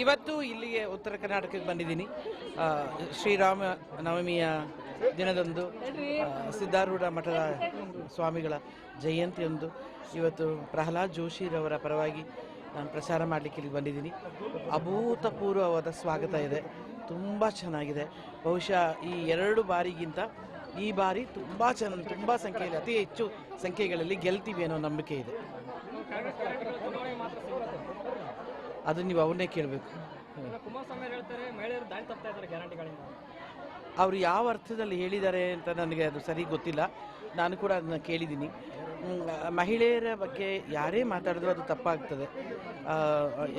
ಇವತ್ತು ಇಲ್ಲಿಗೆ ಉತ್ತರ ಕರ್ನಾಟಕಕ್ಕೆ ಬಂದಿದ್ದೀನಿ. ಶ್ರೀರಾಮ ನವಮಿಯ ದಿನದಂದು ಸಿದ್ಧಾರೂಢ ಮಠದ ಸ್ವಾಮಿಗಳ ಜಯಂತಿಯೊಂದು ಇವತ್ತು ಪ್ರಹ್ಲಾದ್ ಜೋಶಿರವರ ಪರವಾಗಿ ನಾನು ಪ್ರಚಾರ ಮಾಡಲಿಕ್ಕೆ ಇಲ್ಲಿ ಬಂದಿದ್ದೀನಿ. ಅಭೂತಪೂರ್ವವಾದ ಸ್ವಾಗತ ಇದೆ. ತುಂಬ ಚೆನ್ನಾಗಿದೆ. ಬಹುಶಃ ಈ ಎರಡು ಬಾರಿಗಿಂತ ಈ ಬಾರಿ ತುಂಬ ಚೆನ್ನ ತುಂಬ ಸಂಖ್ಯೆಯಲ್ಲಿ ಅತಿ ಹೆಚ್ಚು ಸಂಖ್ಯೆಗಳಲ್ಲಿ ಗೆಲ್ತೀವಿ ಅನ್ನೋ ನಂಬಿಕೆ ಇದೆ. ಅದು ನೀವು ಅವನ್ನೇ ಕೇಳಬೇಕು. ಕುಮಾರಸ್ವಾಮಿ ಅವ್ರು ಹೇಳ್ತಾರೆ ಮಹಿಳೆಯರು ದಾರಿ ತಪ್ತಾ ಇದ್ದಾರೆ ಗ್ಯಾರಂಟಿಗಳಿಂದ. ಅವರು ಯಾವ ಅರ್ಥದಲ್ಲಿ ಹೇಳಿದ್ದಾರೆ ಅಂತ ನನಗೆ ಅದು ಸರಿ ಗೊತ್ತಿಲ್ಲ. ನಾನು ಕೂಡ ಅದನ್ನ ಕೇಳಿದ್ದೀನಿ. ಮಹಿಳೆಯರ ಬಗ್ಗೆ ಯಾರೇ ಮಾತಾಡಿದ್ರು ಅದು ತಪ್ಪಾಗ್ತದೆ.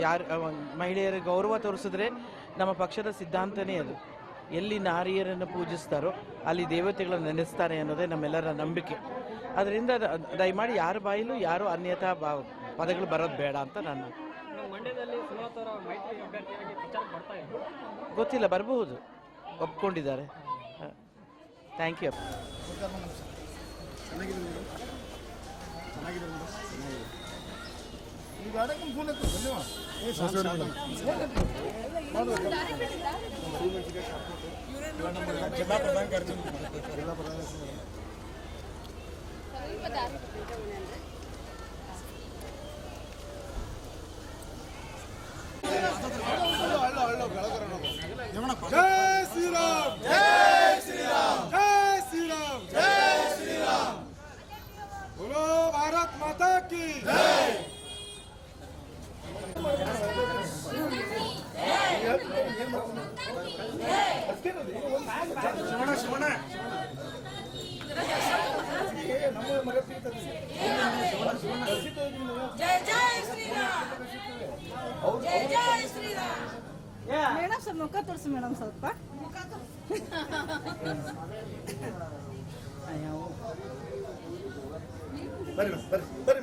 ಯಾರು ಮಹಿಳೆಯರ ಗೌರವ ತೋರಿಸಿದ್ರೆ ನಮ್ಮ ಪಕ್ಷದ ಸಿದ್ಧಾಂತನೇ ಅದು. ಎಲ್ಲಿ ನಾರಿಯರನ್ನು ಪೂಜಿಸ್ತಾರೋ ಅಲ್ಲಿ ದೇವತೆಗಳನ್ನು ನೆನೆಸ್ತಾರೆ ಅನ್ನೋದೇ ನಮ್ಮೆಲ್ಲರ ನಂಬಿಕೆ. ಅದರಿಂದ ದಯಮಾಡಿ ಯಾರ ಬಾಯಲ್ಲೂ ಯಾರು ಅನ್ಯತಾ ಪದಗಳು ಬರೋದು ಬೇಡ ಅಂತ ನಾನು ಮಂಡ್ಯದಲ್ಲಿ ಸುಮಲತಾ ಮೈತ್ರಿ ಅಭ್ಯರ್ಥಿಯಾಗಿ ಪ್ರಚಾರ ಬರ್ತಾ ಇದ್ರು ಗೊತ್ತಿಲ್ಲ ಬರಬಹುದು. ಒಪ್ಕೊಂಡಿದ್ದಾರೆ. ಥ್ಯಾಂಕ್ ಯು जय की ಮೇಡಮ್ ಸ್ವಲ್ಪ ಮುಖ ತೋರಿಸಿ ಮೇಡಮ್ ಸ್ವಲ್ಪ ಬರ್ರಿ ಬರ್ರಿ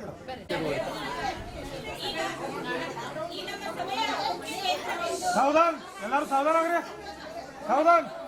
Sağdan. Elleri sağdan agri. Sağdan.